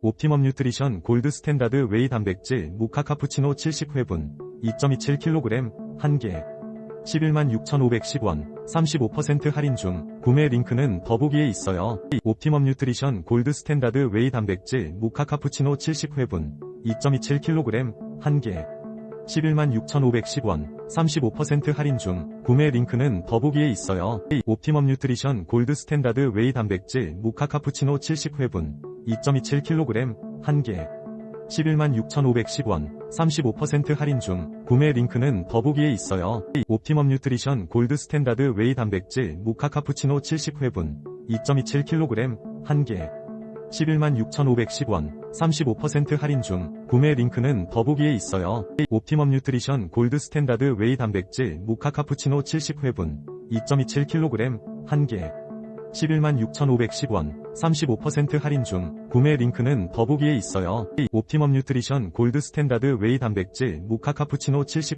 옵티멈 뉴트리션 골드 스탠다드 웨이 단백질 모카 카푸치노 70회분 2.27kg 1개 116,510원 35% 할인 중 구매 링크는 더보기에 있어요. 옵티멈 뉴트리션 골드 스탠다드 웨이 단백질 모카 카푸치노 70회분 2.27kg 1개 116,510원 35% 할인 중 구매 링크는 더보기에 있어요. 옵티멈 뉴트리션 골드 스탠다드 웨이 단백질 모카 카푸치노 70회분 2.27kg 1개 116,510원 35% 할인 중 구매 링크는 더보기에 있어요. 옵티멈 뉴트리션 골드 스탠다드 웨이 단백질 모카 카푸치노 70회분 2.27kg 1개 116,510원 35% 할인 중 구매 링크는 더보기에 있어요. 옵티멈 뉴트리션 골드 스탠다드 웨이 단백질 모카 카푸치노 70회분 2.27kg 1개 116,510원 35% 할인 중 구매 링크는 더보기에 있어요. 옵티멈 뉴트리션 골드 스탠다드 웨이 단백질 모카 카푸치노 70